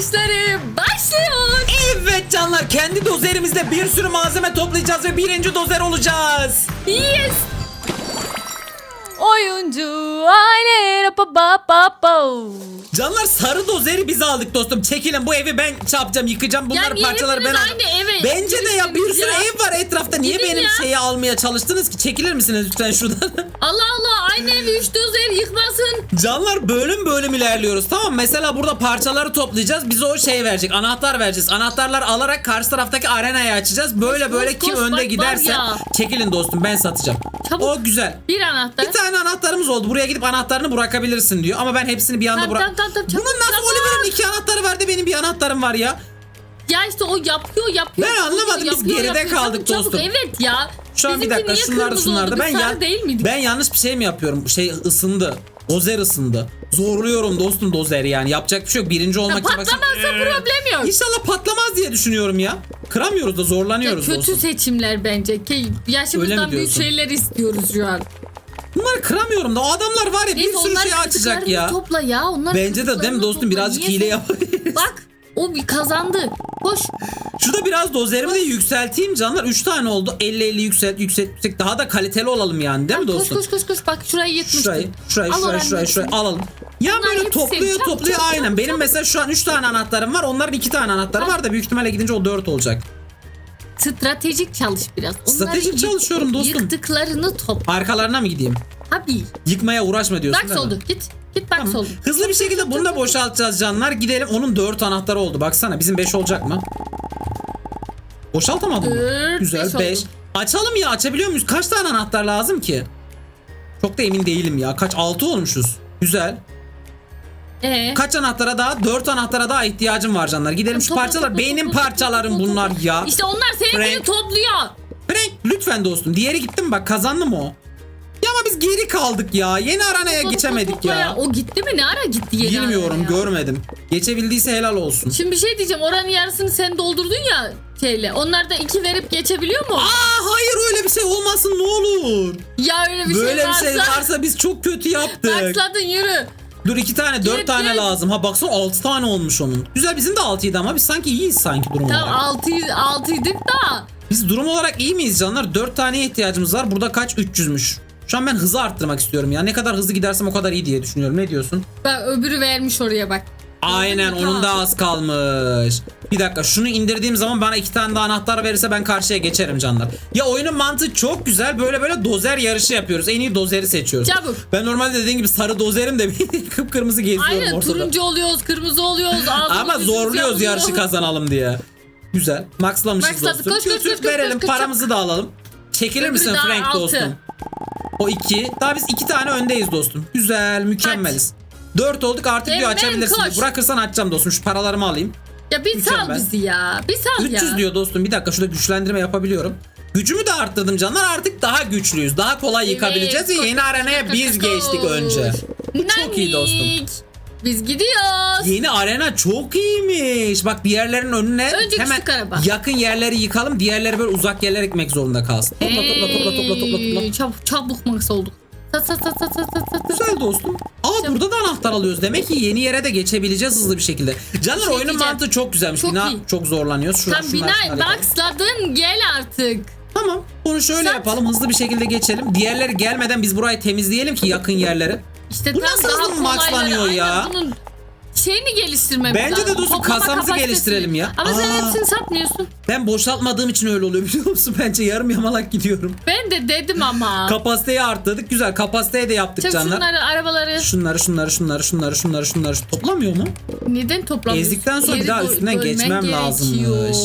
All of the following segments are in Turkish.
yarışları başlıyor. Evet canlar kendi dozerimizle bir sürü malzeme toplayacağız ve birinci dozer olacağız. Yes. Oyuncu aile pa pa pa pa. Canlar sarı dozeri biz aldık dostum. Çekilin bu evi ben çarpacağım yıkacağım bunları niye parçaları ben aldım. aynı eve Bence de ya sürü ya? ev var etrafta. Niye Gidin benim ya. şeyi almaya çalıştınız ki? Çekilir misiniz lütfen şuradan? Allah Allah aynı evi üç dozer yıkmasın. Canlar bölüm bölüm ilerliyoruz tamam? Mesela burada parçaları toplayacağız. Bize o şey verecek. Anahtar vereceğiz. Anahtarlar alarak karşı taraftaki arenayı açacağız. Böyle Koş, böyle koş, kim koş, önde bak giderse ya. çekilin dostum ben satacağım. Çabuk. O güzel. Bir anahtar. Bir tane anahtarımız oldu. Buraya gidip anahtarını bırakabilirsin diyor. Ama ben hepsini bir anda bırak. tamam, tamam, tamam. Bunun nasıl. Oliver'ın iki anahtarı var da benim bir anahtarım var ya. Ya işte o yapıyor yapıyor. Ben anlamadım, biz geride yapıyor. kaldık Çabuk, çabuk. dostum. Evet ya. Şu an bir Bizimki dakika niye şunlarda kırmızı şunlarda. oldu? Ben Biz sarı değil miydik? ben yanlış bir şey mi yapıyorum? Şey ısındı. Dozer ısındı. Zorluyorum dostum dozeri yani. Yapacak bir şey yok. Birinci Ya olmak için baksana- patlamazsa problem yok. İnşallah patlamaz diye düşünüyorum ya. Kıramıyoruz da Ya zorlanıyoruz kötü dostum. seçimler bence. Ki Öyle mi yaşımızdan büyük diyorsun? şeyler istiyoruz şu an. Bunları kıramıyorum da o adamlar var ya bir Neyse, sürü şey açacak kırdıklarını ya. Topla ya. Onlar Bence de değil mi kırdıklarını dostum topla. birazcık Niye hile sen- yapabiliriz. Bak o bir kazandı. Koş. Şurada biraz dozerimi de yükselteyim canlar. 3 tane oldu. 50-50 yükselt, yükselt, yükselt. Daha da kaliteli olalım yani değil mi Koş dostum? koş koş koş. Bak şurayı yıkmıştım. Şurayı, şurayı, Al şurayı, şurayı, şurayı alalım. Ya Bunlar böyle topluyor Çabuk, topluyor çabuk, aynen. çabuk, Benim çabuk. mesela şu an 3 tane anahtarım var. Onların 2 tane anahtarı var da büyük ihtimalle gidince o 4 olacak. Stratejik çalış biraz. Onları Stratejik çalışıyorum dostum. Yıktıklarını topla. Arkalarına mı gideyim? Abi. Yıkmaya uğraşma diyorsun Bak değil mi? soldu. Git. Git bak Tamam. soldu. Hızlı bir şekilde bunu da boşaltacağız canlar. Gidelim. Onun 4 anahtarı oldu. Baksana bizim 5 olacak mı? Boşaltamadım mı? Güzel beş 5. oldu. Açalım ya açabiliyor muyuz? Kaç tane anahtar lazım ki? Çok da emin değilim ya. Kaç? 6 olmuşuz. Güzel. Ee, Kaç anahtara daha? 4 anahtara daha ihtiyacım var canlar. Gidelim şu parçalar. Beynim parçalarım bunlar ya. İşte onlar seninkini Frank. topluyor. Frank lütfen dostum. Diğeri gitti mi bak kazandı mı o? Ya ama biz geri kaldık ya. Yeni aranaya geçemedik ya. O gitti mi? Ne ara gitti yeni Bilmiyorum görmedim. Geçebildiyse helal olsun. Şimdi bir şey diyeceğim. Oranın yarısını sen doldurdun ya şeyle. Onlar da iki verip geçebiliyor mu? Aa hayır öyle bir şey olmasın ne olur. Ya öyle bir Böyle şey bir varsa. şey varsa biz çok kötü yaptık. Başladın yürü. Dur iki tane dört Git, tane git. lazım. Ha baksana altı tane olmuş onun. Güzel bizim de altıydı ama biz sanki iyiyiz sanki durum Tamam olarak. altıyı, altıydık da. Biz durum olarak iyi miyiz canlar? Dört taneye ihtiyacımız var. Burada kaç? 300'müş. Şu an ben hızı arttırmak istiyorum ya. Ne kadar hızlı gidersem o kadar iyi diye düşünüyorum. Ne diyorsun? Bak öbürü vermiş oraya bak. Aynen onun da az kalmış. Bir dakika şunu indirdiğim zaman bana iki tane daha anahtar verirse ben karşıya geçerim canlar. Ya oyunun mantığı çok güzel. Böyle böyle dozer yarışı yapıyoruz. En iyi dozeri seçiyoruz. Çabuk. Ben normalde dediğim gibi sarı dozerim de kıpkırmızı geziyorum Aynen ortada. turuncu oluyoruz, kırmızı oluyoruz. Ama zorluyoruz yarışı kazanalım diye. Güzel. Maxlamışız Maxladık. dostum. Koş, koş, koş, koş, verelim koş, koş, paramızı da alalım. Çekilir Öbürü misin Frank altı. dostum? O iki. Daha biz iki tane öndeyiz dostum. Güzel mükemmeliz. Dört olduk artık diyor açabilirsin. koş. Bırakırsan açacağım dostum. Şu paralarımı alayım. Ya bir sal Mükemmel. bizi ya. Bir sal 300 ya. diyor dostum. Bir dakika şurada güçlendirme yapabiliyorum. Gücümü de arttırdım canlar. Artık daha güçlüyüz. Daha kolay yıkabileceğiz ve koş, yeni arenaya biz geçtik önce. Bu çok iyi dostum. Biz gidiyoruz. Yeni arena çok iyiymiş. Bak bir yerlerin önüne Önce hemen araba. yakın yerleri yıkalım. Diğerleri böyle uzak yerlere gitmek zorunda kalsın. Topla topla topla topla topla topla. Çabuk, çabuk max olduk. Sat sat sat sat sat sat. Güzel dostum. Aa burada da anahtar alıyoruz. Demek ki yeni yere de geçebileceğiz hızlı bir şekilde. Canlar şey oyunun diyeceğim. mantığı çok güzelmiş. Çok Bina iyi. çok zorlanıyoruz. Şurada, Tam şunlar, bina şunlar yapalım. maxladın gel artık. Tamam. Bunu şöyle Sat. yapalım. Hızlı bir şekilde geçelim. Diğerleri gelmeden biz burayı temizleyelim ki yakın yerleri. İşte Bu tam nasıl daha hızlı kolayları, maxlanıyor aynen ya? Bunun şeyini geliştirmemiz Bence de lazım. dostum Toplama kasamızı kapasitesini. geliştirelim ya. Ama sen Aa. hepsini satmıyorsun. Ben boşaltmadığım için öyle oluyor biliyor musun? Bence yarım yamalak gidiyorum. Ben de dedim ama. Kapasiteyi arttırdık. Güzel. Kapasiteyi de yaptık Çabuk canlar. şunları arabaları Şunları şunları şunları şunları şunları şunları toplamıyor mu? neden toplamıyorsun? Ezdikten sonra bir Geri daha dö- üstünden dönmen geçmem lazımmış.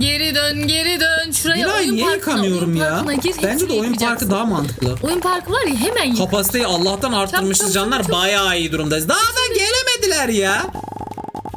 Geri dön geri dön. Şuraya Binayı oyun niye parkına, yıkamıyorum oyun ya? parkına gir, Bence hepsini de oyun yıkacaksın. parkı daha mantıklı. Oyun parkı var ya hemen yık. Kapasiteyi Allah'tan arttırmışız Çabuk, canlar. çabuk, çabuk. Bayağı iyi durumdayız. Daha da gelemediler ya.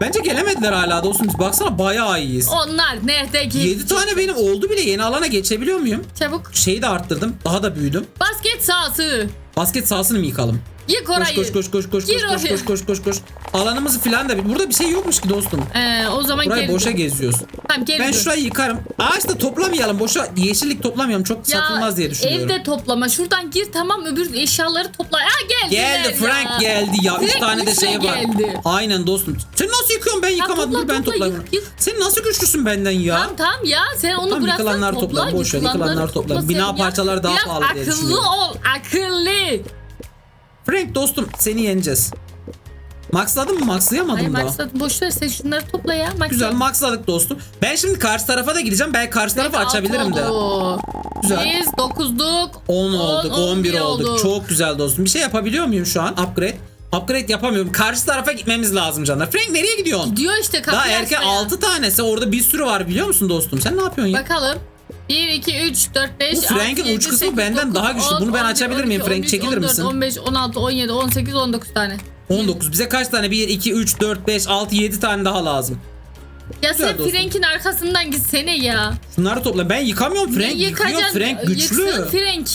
Bence gelemediler hala dostum. Biz baksana bayağı iyiyiz. Onlar nerede 7 geçecek? tane benim oldu bile. Yeni alana geçebiliyor muyum? Çabuk. Şeyi de arttırdım. Daha da büyüdüm. Basket sahası. Basket sahasını mı yıkalım? Yık orayı. koş koş koş koş Gir koş koş oraya. koş koş koş koş. Alanımızı filan da burada bir şey yokmuş ki dostum. Ee, o zaman Burayı geri boşa dön. geziyoruz. Tamam geri Ben dön. şurayı yıkarım. Ağaç da toplamayalım. Boşa yeşillik toplamayalım. Çok Ya, satılmaz diye düşünüyorum. Evde toplama. Şuradan gir tamam öbür eşyaları topla. Ha geldi. Geldi Frank geldi ya. Üç tane de üçle şey var. geldi. Aynen dostum. Sen nasıl yıkıyorsun ben yıkamadım. topla, Dur ben topla, toplarım. yık, yık. Sen nasıl güçlüsün benden ya? Tamam tamam ya sen onu Tamam, bıraksan yıkılanları topla. boş ver, yıkılanları topla. sen Bina ya. parçaları daha Biraz pahalı diye akıllı düşünüyorum. ol akıllı. Frank dostum seni yeneceğiz. Maxladın mı? Maxlayamadım Hayır daha. maksat boş ver sen şunları topla ya. Maksat. Güzel maxladık dostum. Ben şimdi karşı tarafa da gideceğim. Belki karşı tarafı Altı açabilirim de. oldu. Güzel. Biz dokuzduk. 10 olduk, 11 11 olduk. oldu. Çok güzel dostum. Bir şey yapabiliyor muyum şu an? Upgrade. Upgrade yapamıyorum. Karşı tarafa gitmemiz lazım canlar. Frank nereye gidiyorsun? Diyor işte kapıyı Daha erken açmaya. 6 tanesi. Orada bir sürü var biliyor musun dostum? Sen ne yapıyorsun ya? Bakalım. 1, 2, 3, 4, 5, Bu Frank'in uç kısmı benden daha güçlü. Bunu ben açabilir miyim? Frank, çekilir misin? 15, 16, 17, 18, 19 tane. 19. Bize kaç tane? 1, 2, 3, 4, 5, 6, 7 tane daha lazım. Ya Güzel sen dostum. Frank'in arkasından gitsene ya. Şunları topla. Ben yıkamıyorum. Frank ne yıkıyor. yıkacaksın? Frank güçlü. Yıksın Frank.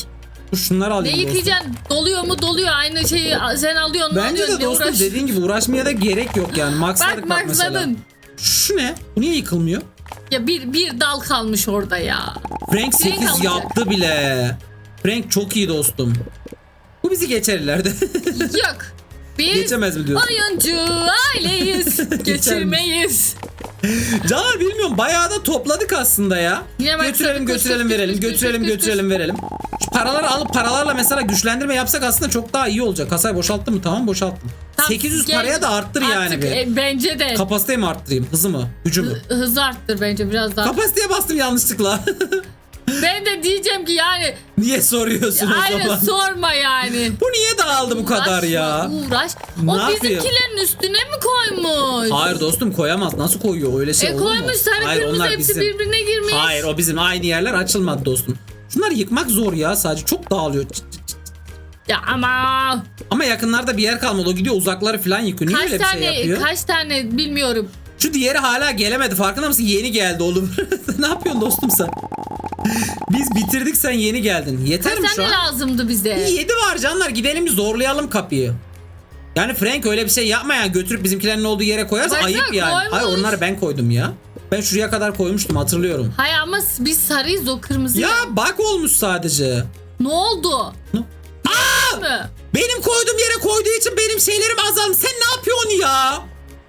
Dur şunları Ne alayım dostum. yıkayacaksın? Doluyor mu doluyor. Aynı şeyi sen alıyorsun. Bence alıyorsun. de Ne dostum uğraş- dediğin gibi uğraşmaya da gerek yok yani. Maxladık Bak bak, mesela. Şu ne? Bu niye yıkılmıyor? Ya bir, bir dal kalmış orada ya. Frank 8 alacak. yaptı bile. Frank çok iyi dostum. Bu bizi geçer ileride. Yok. Biz Geçemez mi diyorsun? oyuncu aileyiz. Geçirmeyiz. Caner bilmiyorum bayağı da topladık aslında ya. Yine bak götürelim koş, götürelim koş, verelim koş, koş, götürelim koş, götürelim verelim. Şu paraları alıp paralarla mesela güçlendirme yapsak aslında çok daha iyi olacak. Kasayı boşalttın mı? Tamam boşalttım. Tamam, 800 gel. paraya da arttır yani Artık, bir. e, bence de. Kapasiteyi mi arttırayım? Hızı mı? Gücü mü? Hızı arttır bence biraz daha. Kapasiteye bastım yanlışlıkla. ben de diyeceğim ki yani Niye soruyorsun o aynen zaman? sorma yani. Bu niye dağıldı bu kadar ya? Uğraş. Ne o yapıyor? bizimkilerin üstüne mi koymuş? Hayır dostum koyamaz. Nasıl koyuyor? Öyle şey E olur mu? koymuş sarı Hayır, kırmızı onlar hepsi bizim. birbirine girmiş. Hayır o bizim aynı yerler açılmadı dostum. Şunları yıkmak zor ya sadece çok dağılıyor. Cık cık cık. Ya ama Ama yakınlarda bir yer kalmadı. O gidiyor uzakları falan yıkıyor. Niye kaç öyle bir şey tane yapıyor? kaç tane bilmiyorum. Şu diğeri hala gelemedi. Farkında mısın? Yeni geldi oğlum. ne yapıyorsun dostum sen? Biz bitirdik sen yeni geldin. Yeter mi şu an? lazımdı bize? 7 var canlar. Gidelim zorlayalım kapıyı. Yani Frank öyle bir şey yapma ya. Götürüp bizimkilerin olduğu yere koyarsa Baksana, ayıp yani. koymuş. Hayır onları ben koydum ya. Ben şuraya kadar koymuştum hatırlıyorum. Hayır ama biz sarıyız o kırmızı. Ya bak olmuş sadece. Ne oldu? Ne? Aa! Mı? Benim koyduğum yere koyduğu için benim şeylerim azalmış. Sen ne yapıyorsun ya?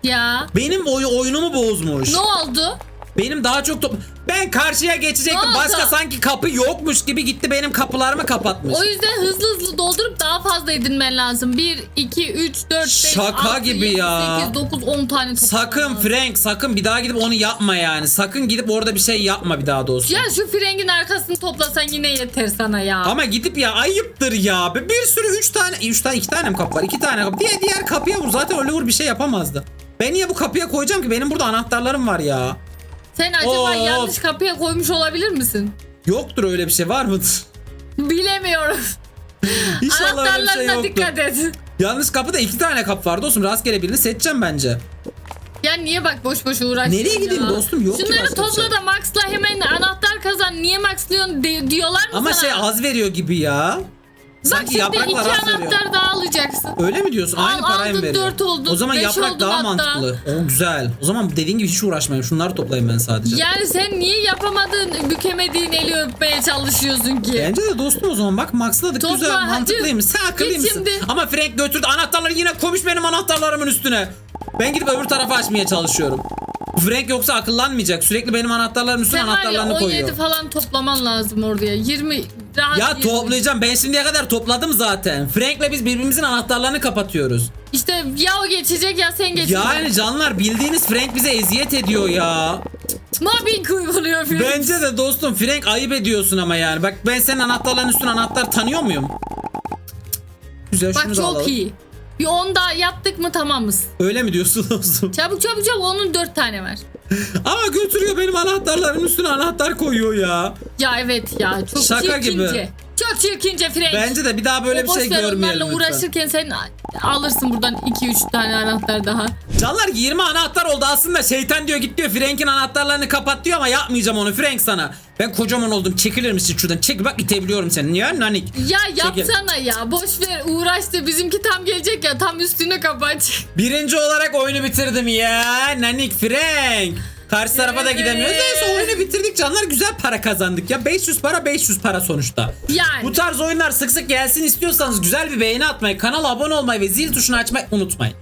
Ya. Benim oy oyunumu bozmuş. Ne oldu? Benim daha çok top... Ben karşıya geçecektim. Başka sanki kapı yokmuş gibi gitti benim kapılarımı kapatmış. O yüzden hızlı hızlı doldurup daha fazla edinmen lazım. 1, 2, 3, 4, 5, Şaka 6, gibi 7, ya. 8, 9, 10 tane toplaman Sakın lazım. Frank sakın bir daha gidip onu yapma yani. Sakın gidip orada bir şey yapma bir daha dostum. Ya şu frengin arkasını toplasan yine yeter sana ya. Ama gidip ya ayıptır ya. Bir bir sürü 3 tane 3 tane 2 tane mi kapı var? 2 tane kapı. Diğer diğer kapıya vur. Zaten Oliver bir şey yapamazdı. Ben niye bu kapıya koyacağım ki? Benim burada anahtarlarım var ya. Sen acaba Of. yanlış kapıya koymuş olabilir misin? Yoktur öyle bir şey var mıdır? Bilemiyorum. İnşallah öyle bir şey Anahtarlarına yoktur. dikkat et. Yanlış kapıda iki tane kapı var dostum. Rastgele birini seçeceğim bence. Ya niye bak boş boş uğraşıyorsun Nereye gideyim ya? dostum? Yok ki Şunları başka bir topla şey. da Max'la hemen anahtar kazan. Niye Max'lıyorsun de- diyorlar mı Ama sana? şey az veriyor gibi ya. Bak Sanki şimdi iki az veriyor. anahtar daha alacaksın. Öyle mi diyorsun? Al, Aynı parayı mı aldın, veriyor? dört oldun, O zaman beş yaprak oldun daha hatta. mantıklı. O güzel. O zaman dediğin gibi hiç uğraşmayayım. Şunları toplayayım ben sadece. Yani sen niye yapamadığın, bükemediğin eli öpmeye çalışıyorsun ki? Bence de dostum o zaman bak maxladık Topla, güzel hadi. mantıklıymış. Sen Git akıllıymışsın. şimdi. Ama Frank götürdü anahtarları yine koymuş benim anahtarlarımın üstüne. Ben gidip öbür tarafa açmaya çalışıyorum. Frank yoksa akıllanmayacak. Sürekli benim anahtarların üstüne Sen var ya anahtarlarını 17 koyuyor. falan toplaman lazım oraya. 20 rahat Ya 20. toplayacağım. Ben şimdiye kadar topladım zaten. Frank'le biz birbirimizin anahtarlarını kapatıyoruz. İşte ya o geçecek ya sen geçeceksin. Yani canlar bildiğiniz Frank bize eziyet ediyor ya. Mobbing uyguluyor Frank. Bence de dostum Frank ayıp ediyorsun ama yani. Bak ben senin anahtarların üstüne anahtar tanıyor muyum? Güzel Bak şunu da çok alalım. iyi. Bir 10 daha yaptık mı tamamız. Öyle mi diyorsun dostum? Çabuk çabuk çabuk onun 4 tane var. Ama götürüyor benim anahtarların üstüne anahtar koyuyor ya. Ya evet ya çok Şaka çirkince. gibi. Çok çirkince Frank. Bence de bir daha böyle bir boş şey ver, görmeyelim onlarla lütfen. uğraşırken sen alırsın buradan 2-3 tane anahtar daha. Canlar 20 anahtar oldu aslında şeytan diyor git diyor Frank'in anahtarlarını kapat diyor ama yapmayacağım onu Frank sana. Ben kocaman oldum çekilir misin şuradan çek bak itebiliyorum seni ya nanik. Ya yapsana ya boş ver uğraştı bizimki tam gelecek ya tam üstünü kapat. Birinci olarak oyunu bitirdim ya nanik Frank. Karşı tarafa da gidemiyoruz. Neyse oyunu bitirdik canlar güzel para kazandık ya. 500 para 500 para sonuçta. Yani. Bu tarz oyunlar sık sık gelsin istiyorsanız güzel bir beğeni atmayı, kanala abone olmayı ve zil tuşunu açmayı unutmayın.